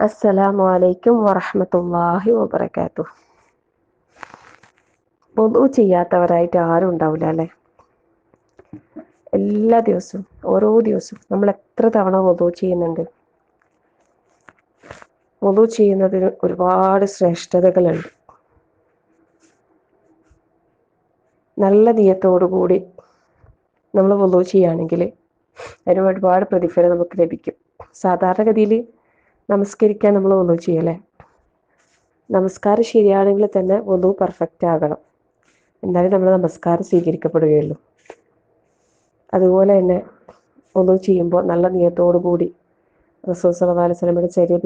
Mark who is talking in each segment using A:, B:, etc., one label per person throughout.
A: അസ്സലാമു അലൈക്കും വറഹ്മത്തുള്ളാഹി വബറകാതുഹു പൊതു ചെയ്യാത്തവരായിട്ട് ആരും ഉണ്ടാവില്ല അല്ലേ? എല്ലാ ദിവസവും ഓരോ ദിവസവും നമ്മൾ എത്ര തവണ പൊതു ചെയ്യുന്നുണ്ട്? പൊതു ചെയ്യുന്നതിന് ഒരുപാട് ശ്രേഷ്ഠതകളുണ്ട്. നല്ല കൂടി നമ്മൾ പൊതു ചെയ്യുകയാണെങ്കിൽ അതിന് ഒരുപാട് പ്രതിഫലം നമുക്ക് ലഭിക്കും. സാധാരണഗതിയിൽ നമസ്കരിക്കാൻ നമ്മൾ ഒന്നു ചെയ്യല്ലേ? നമസ്കാരം ശരിയാണെങ്കിൽ തന്നെ ഒന്നു പെർഫെക്റ്റ് ആകണം. എന്നാലേ നമ്മൾ നമസ്കാരം സ്വീകരിക്കപ്പെടുകയുള്ളൂ. അതുപോലെ തന്നെ ഒന്നു ചെയ്യുമ്പോൾ നല്ല നിയത്തോടു കൂടി റസൂൽ സല്ലല്ലാഹു അലൈഹി വസല്ലമയുടെ ചര്യ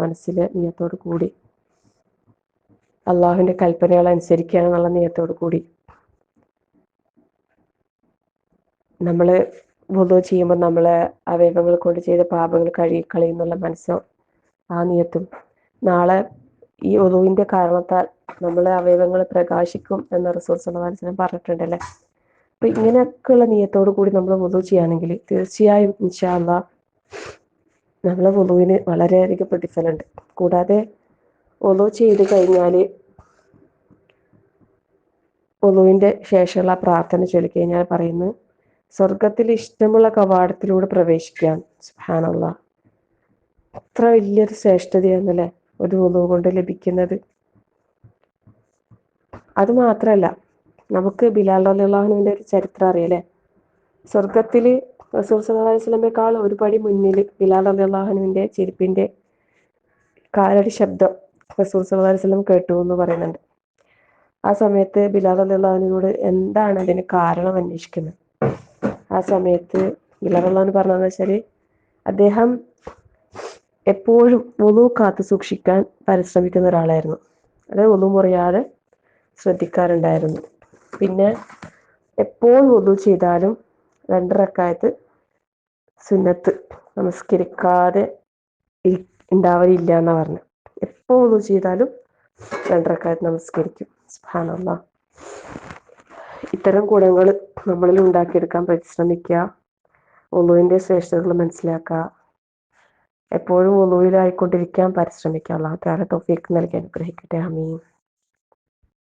A: മനസ്സിൽ നിയത്തോടു കൂടി അള്ളാഹുവിന്റെ കൽപ്പനകൾ നല്ല നിയത്തോടു കൂടി. നമ്മൾ വുളു ചെയ്യുമ്പോൾ നമ്മൾ അവയവങ്ങൾ കൊണ്ട് ചെയ്ത പാപങ്ങൾ കഴുകിക്കളയുന്നുള്ള മനസ്സോ ആ നിയത്തും. നാളെ ഈ ഒതുവിന്റെ കാരണത്താൽ നമ്മളെ അവയവങ്ങൾ പ്രകാശിക്കും എന്ന റസൂൽ ഉള്ള വസല്ലം പറഞ്ഞിട്ടുണ്ടല്ലേ? അപ്പം ഇങ്ങനെയൊക്കെയുള്ള നിയത്തോടു കൂടി നമ്മൾ വുളു ചെയ്യുകയാണെങ്കിൽ തീർച്ചയായും ഇൻഷാല്ല നമ്മളെ വുളുവിന് വളരെയധികം പ്രതിഫലമുണ്ട്. കൂടാതെ വുളു ചെയ്ത് കഴിഞ്ഞാൽ വുളുവിന്റെ ശേഷമുള്ള പ്രാർത്ഥന ചൊല്ലിക്കഴിഞ്ഞാൽ പറയുന്നു സ്വർഗത്തിൽ ഇഷ്ടമുള്ള കവാടത്തിലൂടെ പ്രവേശിക്കാൻ സുഹാനുള്ള അത്ര വലിയൊരു ശ്രേഷ്ഠതയാണല്ലേ ഒരു വുളു കൊണ്ട് ലഭിക്കുന്നത്? അത് മാത്രല്ല നമുക്ക് ബിലാൽ അള്ളാഹുവിന്റെ ഒരു ചരിത്രം അറിയാലേ സ്വർഗത്തിൽ റസൂൽ വസല്ലമയേക്കാൾ ഒരു പടി മുന്നിൽ ബിലാൽ അള്ളാഹുവിന്റെ ചെരുപ്പിന്റെ കാലടി ശബ്ദം റസൂൽ സല്ലല്ലാഹു അലൈഹി വസല്ലം കേട്ടു എന്ന് പറയുന്നുണ്ട്. ആ സമയത്ത് ബിലാൽ അള്ളാഹുവിനോട് എന്താണ് അതിന് കാരണം അന്വേഷിക്കുന്നത്? ആ സമയത്ത് ബിലാൽ പറഞ്ഞതെന്ന് വെച്ചാൽ അദ്ദേഹം എപ്പോഴും വുളു കാത്തു സൂക്ഷിക്കാൻ പരിശ്രമിക്കുന്ന ഒരാളായിരുന്നു. അതായത് വുളു മുറിയാതെ ശ്രദ്ധിക്കാറുണ്ടായിരുന്നു. പിന്നെ എപ്പോൾ വുളു ചെയ്താലും രണ്ടരക്കായത്ത് സുന്നത്ത് നമസ്കരിക്കാതെ ഉണ്ടാവലില്ല എന്നാ പറഞ്ഞു. എപ്പോൾ വുളു ചെയ്താലും രണ്ടരക്കായത്ത് നമസ്കരിക്കും. സുബ്ഹാനല്ല. ഇത്തരം ഗുണങ്ങൾ നമ്മളിൽ ഉണ്ടാക്കിയെടുക്കാൻ പരിശ്രമിക്കുക. ഒലുവിന്റെ ശ്രേഷ്ഠതകൾ മനസ്സിലാക്കുക. എപ്പോഴും ഒലുവിലായിക്കൊണ്ടിരിക്കാൻ പരിശ്രമിക്കുക. അള്ളാഹു തആല തോഫീക്ക് നൽകി അനുഗ്രഹിക്കട്ടെ. അമീൻ